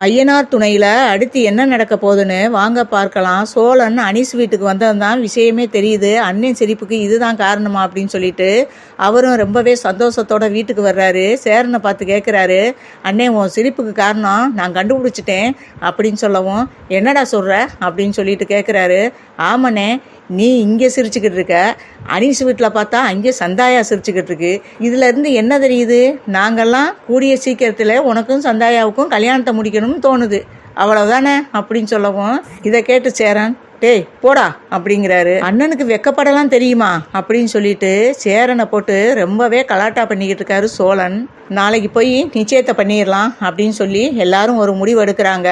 ஐயனார் துணையில் அடுத்து என்ன நடக்க போகுதுன்னு வாங்க பார்க்கலாம். சோழன் அனீஸ் வீட்டுக்கு வந்ததுதான் விஷயமே தெரியுது. அண்ணன் சிரிப்புக்கு இதுதான் காரணமா அப்படின்னு சொல்லிட்டு அவரும் ரொம்பவே சந்தோஷத்தோட வீட்டுக்கு வர்றாரு. சேரனை பார்த்து கேட்குறாரு அண்ணே உன் சிரிப்புக்கு காரணம் நான் கண்டுபிடிச்சிட்டேன் அப்படின்னு சொல்லவும் என்னடா சொல்கிற அப்படின்னு சொல்லிட்டு கேட்குறாரு ஆமண்ணே நீ இங்கே சிரிச்சுக்கிட்டு இருக்க. அனீஸ் வீட்டில் பார்த்தா அங்கே சந்தாயா சிரிச்சுக்கிட்டு இருக்கு. இதுலேருந்து என்ன தெரியுது? நாங்கள்லாம் கூடிய சீக்கிரத்தில் உனக்கும் சந்தாயாவுக்கும் கல்யாணத்தை முடிக்கணும்னு தோணுது. அவ்வளவுதானே? அப்படின்னு சொல்லவும் இதை கேட்டு சேரன் டேய் போடா அப்படிங்கிறாரு. அண்ணனுக்கு வெக்கப்படலாம் தெரியுமா? அப்படின்னு சொல்லிட்டு சேரனை போட்டு ரொம்பவே கலாட்டா பண்ணிக்கிட்டு இருக்காரு சோழன். நாளைக்கு போய் நிச்சயத்தை பண்ணிடலாம் அப்படின்னு சொல்லி எல்லாரும் ஒரு முடிவு எடுக்கிறாங்க.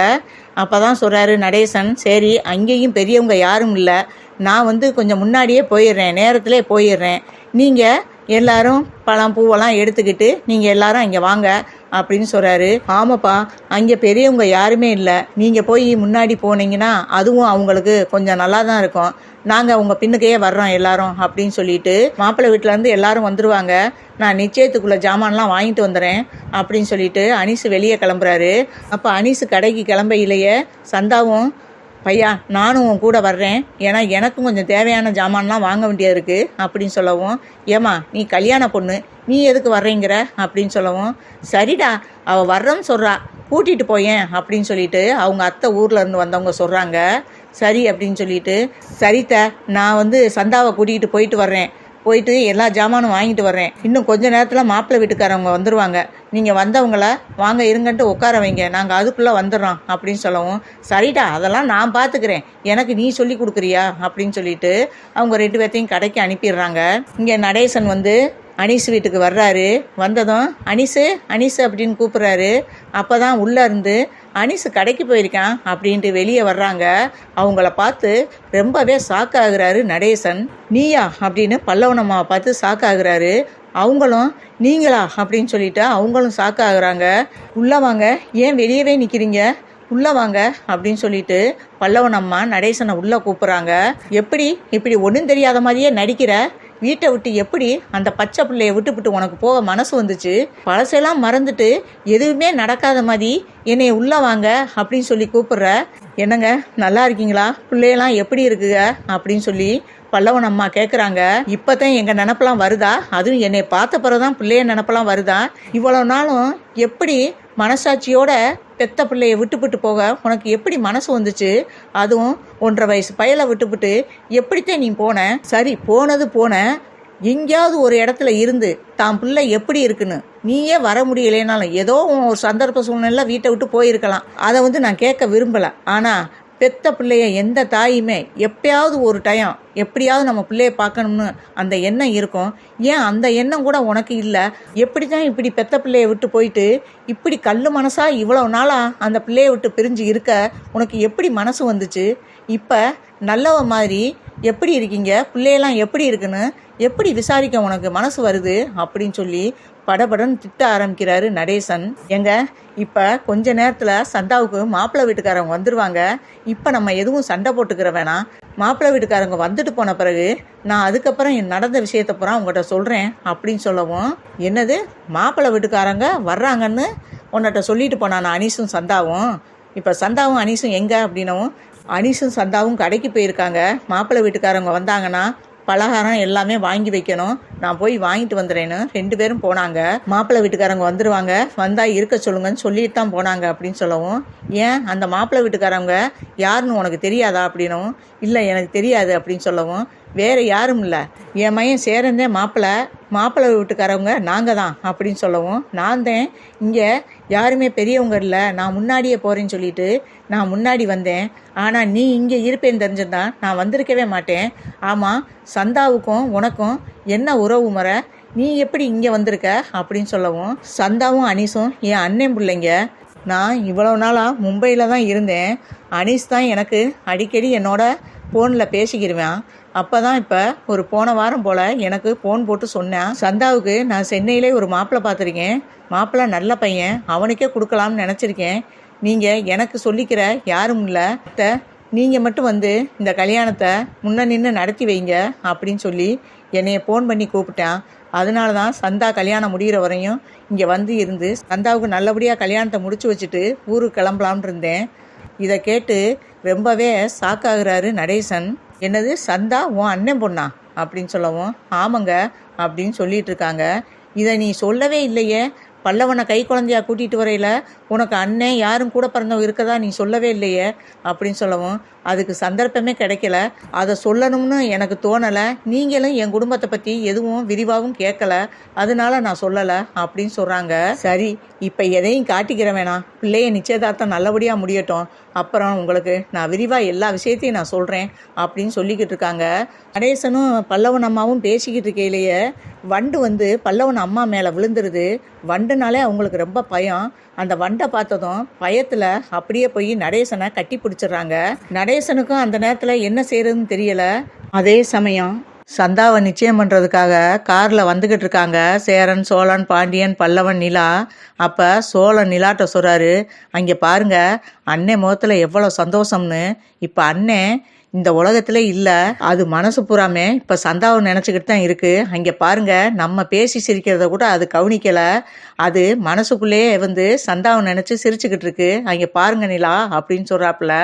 அப்போ தான் சொல்கிறாரு நடேசன் சரி அங்கேயும் பெரியவங்க யாரும் இல்லை. நான் வந்து கொஞ்சம் முன்னாடியே போயிடுறேன் நேரத்தில் போயிடுறேன். நீங்கள் எல்லாரும் பழம் பூவெல்லாம் எடுத்துக்கிட்டு நீங்கள் எல்லாரும் இங்கே வாங்க அப்படின்னு சொல்கிறாரு ஆமாப்பா அங்கே பெரியவங்க யாருமே இல்லை. நீங்கள் போய் முன்னாடி போனீங்கன்னா அதுவும் அவங்களுக்கு கொஞ்சம் நல்லா தான் இருக்கும். நாங்கள் உங்கள் பின்னுக்கே வர்றோம் எல்லாரும் அப்படின்னு சொல்லிட்டு மாப்பிள்ளை வீட்டிலேருந்து எல்லாரும் வந்துடுவாங்க நான் நிச்சயத்துக்குள்ள ஜாமான்லாம் வாங்கிட்டு வந்துடுறேன் அப்படின்னு சொல்லிட்டு அனீஸ் வெளியே கிளம்புறாரு. அப்போ அனீஸ் கடைக்கு கிளம்ப இல்லையே சந்தாவும் பையா நானும் உன் கூட வர்றேன். ஏன்னா எனக்கும் கொஞ்சம் தேவையான ஜாமான்லாம் வாங்க வேண்டியது இருக்குது அப்படின்னு சொல்லவும் ஏமா நீ கல்யாண பொண்ணு நீ எதுக்கு வர்றேங்கிற அப்படின்னு சொல்லவும் சரிடா அவள் வர்றேன்னு சொல்கிறா கூட்டிகிட்டு போயேன் அப்படின்னு சொல்லிட்டு அவங்க அத்தை ஊரில் இருந்து வந்தவங்க சொல்கிறாங்க சரி அப்படின்னு சொல்லிட்டு சரித்த நான் வந்து சந்தாவை கூட்டிகிட்டு போயிட்டு வர்றேன். போயிட்டு எல்லா ஜாமானும் வாங்கிட்டு வர்றேன். இன்னும் கொஞ்ச நேரத்தில் மாப்பிள்ளை வீட்டுக்காரவங்க வந்துருவாங்க. நீங்கள் வந்தவங்கள வாங்க இருங்கன்ட்டு உட்கார வைங்க. நாங்கள் அதுக்குள்ளே வந்துடுறோம் அப்படின்னு சொல்லவும் சரிடா அதெல்லாம் நான் பார்த்துக்கிறேன் எனக்கு நீ சொல்லி கொடுக்குறியா? அப்படின்னு சொல்லிட்டு அவங்க ரெண்டு பேர்த்தையும் கடைக்கு அனுப்பிடுறாங்க. இங்கே நடேசன் வந்து அனீஸ் வீட்டுக்கு வர்றாரு. வந்ததும் அனீஸு அனீஸு அப்படின்னு கூப்பிட்றாரு. அப்போ தான் உள்ளே இருந்து அனீஸ் கடைக்கு போயிருக்கான் அப்படின்ட்டு வெளியே வர்றாங்க. அவங்கள பார்த்து ரொம்பவே ஷாக்காகிறாரு நடேசன். நீயா? அப்படின்னு பல்லவனம்மாவை பார்த்து சாக்காகிறாரு. அவங்களும் நீங்களா? அப்படின்னு சொல்லிட்டு அவங்களும் ஷாக்காகிறாங்க உள்ளே வாங்க. ஏன் வெளியவே நிற்கிறீங்க உள்ளே வாங்க. அப்படின்னு சொல்லிட்டு பல்லவன் அம்மா நடேசனை உள்ளே கூப்பிட்றாங்க. எப்படி? இப்படி ஒன்றும் தெரியாத மாதிரியே நடிக்கிற? வீட்டை விட்டு எப்படி அந்த பச்சை பிள்ளைய விட்டுவிட்டு உனக்கு போக மனசு வந்துச்சு? பழசெல்லாம் மறந்துட்டு எதுவுமே நடக்காத மாதிரி என்னை உள்ளே வாங்க அப்படின்னு சொல்லி கூப்பிடுற. என்னங்க நல்லா இருக்கீங்களா? பிள்ளையெல்லாம் எப்படி இருக்குங்க? அப்படின்னு சொல்லி பல்லவன் அம்மா கேட்குறாங்க இப்போதான் எங்கள் நினப்பெல்லாம் வருதா? அதுவும் என்னை பார்த்த பிறகுதான் பிள்ளைய நினப்பெல்லாம் வருதா? இவ்வளோ நாளும் எப்படி மனசாட்சியோட பெத்த பிள்ளையை விட்டுப்புட்டு போக உனக்கு எப்படி மனசு வந்துச்சு? அதுவும் ஒன்றரை வயசு பயலை விட்டுப்புட்டு எப்படித்தான் நீ போன? சரி போனது போன. எங்கேயாவது ஒரு இடத்துல இருந்து தான் பிள்ளை எப்படி இருக்குன்னு நீயே வர முடியலேனாலும் ஏதோ ஒரு சந்தர்ப்ப சூழ்நிலை வீட்டை விட்டு போயிருக்கலாம். அதை வந்து நான் கேட்க விரும்பலை. ஆனால் பெத்த பிள்ளைய எந்த தாயுமே எப்பயாவது ஒரு டயம் எப்படியாவது நம்ம பிள்ளைய பார்க்கணும்னு அந்த எண்ணம் இருக்கும். ஏன் அந்த எண்ணம் கூட உனக்கு இல்லை? எப்படி தான் இப்படி பெத்த பிள்ளைய விட்டு போயிட்டு இப்படி கல் மனசாக இவ்வளோ நாளாக அந்த பிள்ளைய விட்டு பிரிஞ்சு இருக்க? உனக்கு எப்படி மனசு வந்துச்சு? இப்போ நல்லவ மாதிரி எப்படி இருக்கீங்க? பிள்ளையெல்லாம் எப்படி இருக்குன்னு எப்படி விசாரிக்க உனக்கு மனசு வருது? அப்படின்னு சொல்லி படபடன்னு திட்ட ஆரம்பிக்கிறாரு நடேசன். எங்க இப்போ கொஞ்ச நேரத்தில் சந்தாவுக்கு மாப்பிள்ளை வீட்டுக்காரவங்க வந்துடுவாங்க இப்போ நம்ம எதுவும் சண்டை போட்டுக்கிற வேணாம். மாப்பிள்ளை வீட்டுக்காரங்க வந்துட்டு போன பிறகு நான் அதுக்கப்புறம் என் நடந்த விஷயத்த பூரா உங்கள்கிட்ட சொல்கிறேன் அப்படின்னு சொல்லவும் என்னது? மாப்பிள்ளை வீட்டுக்காரங்க வர்றாங்கன்னு உன்கிட்ட சொல்லிட்டு போனான் அனீஷும் சந்தாவும்? இப்போ சந்தாவும் அனீஷும் எங்கே? அப்படின்னவும் அனீஷும் சந்தாவும் கடைக்கு போயிருக்காங்க. மாப்பிள்ளை வீட்டுக்காரவங்க வந்தாங்கன்னா பலகாரம் எல்லாமே வாங்கி வைக்கணும். நான் போய் வாங்கிட்டு வந்துடுறேன்னு ரெண்டு பேரும் போனாங்க. மாப்பிள்ளை வீட்டுக்காரங்க வந்துடுவாங்க வந்தால் இருக்க சொல்லுங்கன்னு சொல்லிட்டு தான் போனாங்க அப்படின்னு சொல்லவும். ஏன்? அந்த மாப்பிள்ளை வீட்டுக்காரவங்க யாருன்னு உனக்கு தெரியாதா அப்படின்னும். இல்லை எனக்கு தெரியாது அப்படின்னு சொல்லவும். வேற யாரும் இல்லை. என் மையன் சேரந்தே மாப்பிள்ளை. மாப்பிள்ளை வீட்டுக்காரவங்க நாங்கள் தான் அப்படின்னு சொல்லவும் நான் தான் இங்கே யாருமே பெரியவங்க இல்லை நான் முன்னாடியே போகிறேன்னு சொல்லிட்டு நான் முன்னாடி வந்தேன். ஆனால் நீ இங்கே இருப்பேன்னு தெரிஞ்சிருந்தா நான் வந்திருக்கவே மாட்டேன். ஆமாம் சந்தாவுக்கும் உனக்கும் என்ன உறவு முறை? நீ எப்படி இங்கே வந்திருக்க? அப்படின்னு சொல்லவும் சந்தாவும் அனீஸும் என் அண்ணன் பிள்ளைங்க நான் இவ்வளோ நாளாக மும்பையில் தான் இருந்தேன். அனீஸ் தான் எனக்கு அடிக்கடி என்னோட ஃபோனில் பேசிக்கிடுவேன் அப்போ தான் இப்போ ஒரு போன வாரம் போல் எனக்கு ஃபோன் போட்டு சொன்னேன். சந்தாவுக்கு நான் சென்னையிலே ஒரு மாப்பிள்ளை பார்த்துருக்கேன். மாப்பிள்ளை நல்ல பையன். அவனுக்கே கொடுக்கலாம்னு நினச்சிருக்கேன். நீங்கள் எனக்கு சொல்லிக்கிற யாரும் இல்லை. அத்தை நீங்கள் மட்டும் வந்து இந்த கல்யாணத்தை முன்ன நின்று நடத்தி வைங்க அப்படின்னு சொல்லி என்னைய ஃபோன் பண்ணி கூப்பிட்டேன். அதனால தான் சந்தா கல்யாணம் முடிகிற வரையும் இங்கே வந்து இருந்து சந்தாவுக்கு நல்லபடியாக கல்யாணத்தை முடிச்சு வச்சுட்டு ஊருக்கு கிளம்பலாம்னு இருந்தேன். இதை கேட்டு ரொம்பவே சாக்காகிறாரு நடேசன். என்னது சந்தா உன் அண்ணன் பொண்ணா? அப்படின்னு சொல்லவும் ஆமாங்க அப்படின்னு சொல்லிட்டு இருக்காங்க. இதை நீ சொல்லவே இல்லையே பல்லவனை கை குழந்தையா கூட்டிகிட்டு வரையில் உனக்கு அண்ணன் யாரும் கூட பிறந்தவங்க இருக்கதா நீ சொல்லவே இல்லையே அப்படின்னு சொல்லவும் அதுக்கு சந்தர்ப்பமே கிடைக்கல. அதை சொல்லணும்னு எனக்கு தோணலை. நீங்களும் என் குடும்பத்தை பற்றி எதுவும் விரிவாகவும் கேட்கல. அதனால நான் சொல்லலை அப்படின்னு சொல்கிறாங்க சரி இப்போ எதையும் காட்டிக்கிற வேணாம். பிள்ளைய நிச்சயதார்த்தம் நல்லபடியாக முடியட்டும். அப்புறம் உங்களுக்கு நான் விரிவாக எல்லா விஷயத்தையும் நான் சொல்கிறேன் அப்படின்னு சொல்லிக்கிட்டு இருக்காங்க. நடேசனும் பல்லவன் அம்மாவும் பேசிக்கிட்டு இருக்கையிலேயே வண்டு வந்து பல்லவன் அம்மா மேலே விழுந்துருது. வண்டுனாலே அவங்களுக்கு ரொம்ப பயம். அந்த வண்டை பார்த்ததும் பயத்தில் அப்படியே போய் நடேசனை கட்டி பிடிச்சிடுறாங்க. நடேசனுக்கும் அந்த நேரத்தில் என்ன செய்யறதுன்னு தெரியலை. அதே சமயம் சந்தாவை நிச்சயம் பண்ணுறதுக்காக காரில் வந்துக்கிட்டு இருக்காங்க. சேரன் சோழன் பாண்டியன் பல்லவன் நிலா. அப்போ சோழன் நிலாட்ட சொல்கிறாரு அங்கே பாருங்க அண்ணன் முகத்தில் எவ்வளோ சந்தோஷம்னு. இப்போ அண்ணன் இந்த உலகத்துல இல்லை அது மனசு பூராமே இப்போ சந்தாவை நினச்சிக்கிட்டு தான் இருக்குது அங்கே பாருங்க நம்ம பேசி சிரிக்கிறத கூட அது கவனிக்கலை. அது மனசுக்குள்ளேயே வந்து சந்தாவை நினச்சி சிரிச்சுக்கிட்டு இருக்கு. அங்கே பாருங்க நிலா அப்படின்னு சொல்கிறாப்புல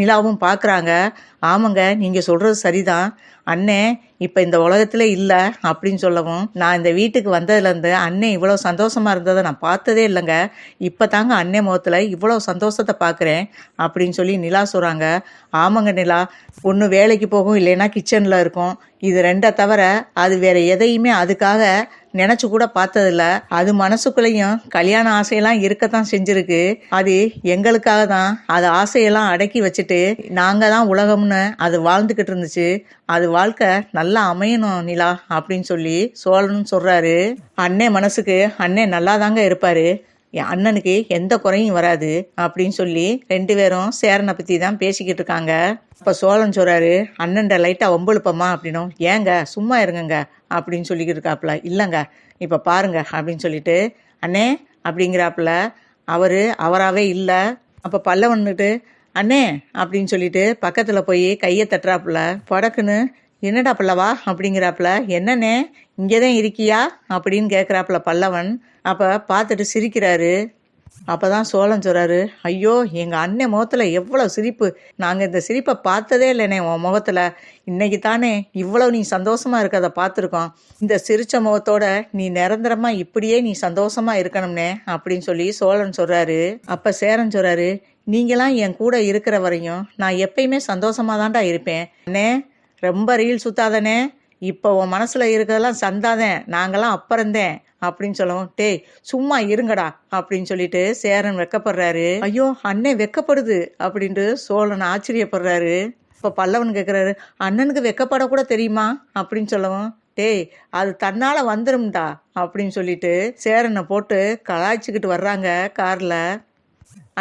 நிலாவும் பார்க்குறாங்க ஆமாங்க நீங்கள் சொல்கிறது சரிதான். அண்ணே இப்போ இந்த உலகத்தில் இல்லை அப்படின்னு சொல்லவும் நான் இந்த வீட்டுக்கு வந்ததுலேருந்து அண்ணன் இவ்வளோ சந்தோஷமாக இருந்ததை நான் பார்த்ததே இல்லைங்க. இப்போ தாங்க அண்ணன் முகத்தில் இவ்வளோ சந்தோஷத்தை பார்க்குறேன் அப்படின்னு சொல்லி நிலா சொல்கிறாங்க ஆமாங்க நிலா ஒன்று வேலைக்கு போகும் இல்லைன்னா கிச்சனில் இருக்கும். இது ரெண்டை தவிர அது வேற எதையுமே அதுக்காக நினச்சி கூட பார்த்ததில்ல. அது மனசுக்குள்ளேயும் கல்யாண ஆசையெல்லாம் இருக்கத்தான் செஞ்சிருக்கு. அது எங்களுக்காக தான். அது ஆசையெல்லாம் அடக்கி வச்சுட்டு நாங்கள் தான் உலகம்னு அது வாழ்ந்துக்கிட்டு இருந்துச்சு. அது வாழ்க்கை நல்லா அமையணும் நிலா அப்படின்னு சொல்லி சோழன் சொல்கிறாரு அண்ணே மனசுக்கு அண்ணே நல்லா தாங்க இருப்பார். என் அண்ணனுக்கு எந்த குறையும் வராது அப்படின்னு சொல்லி ரெண்டு பேரும் சேரனை பற்றி தான் பேசிக்கிட்டு இருக்காங்க. அப்போ சோழன் சொல்கிறாரு அண்ணன்ட லைட்டாக வம்பெழுப்பமா அப்படின்னும். ஏங்க சும்மா இருங்கங்க அப்படின்னு சொல்லிக்கிட்டு இருக்காப்புல. இல்லைங்க இப்போ பாருங்க அப்படின்னு சொல்லிட்டு அண்ணே அப்படிங்கிறாப்புல. அவர் அவராகவே இல்லை. அப்போ பல்லவன்னுட்டு அண்ணே அப்படின்னு சொல்லிட்டு பக்கத்தில் போய் கையை தட்டுறாப்புல. படக்குன்னு என்னடா பல்லவா அப்படிங்கிறாப்புல. என்னண்ணே? இங்கே தான் இருக்கியா? அப்படின்னு கேட்குறாப்புல பல்லவன். அப்போ பார்த்துட்டு சிரிக்கிறாரு. அப்போ தான் சோழன் சொல்கிறாரு ஐயோ எங்கள் அண்ணன் முகத்தில் எவ்வளோ சிரிப்பு. நாங்கள் இந்த சிரிப்பை பார்த்ததே இல்லைண்ணே உன் முகத்தில். இன்னைக்கு தானே இவ்வளோ நீ சந்தோஷமாக இருக்கிறத பார்த்துருக்கோம். இந்த சிரிச்ச முகத்தோட நீ நிரந்தரமாக இப்படியே நீ சந்தோஷமாக இருக்கணும்னே அப்படின்னு சொல்லி சோழன் சொல்கிறாரு அப்போ சேரன் சொல்கிறாரு நீங்களாம் என் கூட இருக்கிற வரையும் நான் எப்பயுமே சந்தோஷமாக தான்டா இருப்பேன். அண்ணே ரொம்ப ரீல் சுத்தாதனே. இப்போ உன் மனசில் இருக்கிறதெல்லாம் சந்தாதேன் நாங்களாம் அப்புறந்தேன். அப்படின்னு சொல்லவும் டேய் சும்மா இருங்கடா அப்படின்னு சொல்லிட்டு சேரன் வெக்கப்படுறாரு. ஐயோ அண்ணே வெக்கப்படுது அப்படின்ட்டு சோழன் ஆச்சரியப்படுறாரு. இப்போ பல்லவன் கேட்குறாரு அண்ணனுக்கு வெக்கப்படக்கூட தெரியுமா? அப்படின்னு சொல்லவும் டேய் அது தன்னால் வந்துரும்டா அப்படின்னு சொல்லிட்டு சேரனை போட்டு கலாய்ச்சிக்கிட்டு வர்றாங்க காரில்.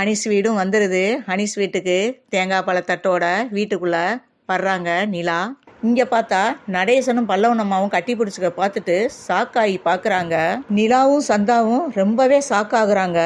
அனிஸ் வீடும் வந்துடுது அனிஸ் வீட்டுக்கு தேங்காய் பழத்தட்டோட வீட்டுக்குள்ளே வர்றாங்க நிலா. இங்கே பார்த்தா நடேசனும் பல்லவன் அம்மாவும் கட்டி பிடிச்சிக்க பார்த்துட்டு சாக்காயி பார்க்குறாங்க நிலாவும் சந்தாவும் ரொம்பவே சாக்காகுறாங்க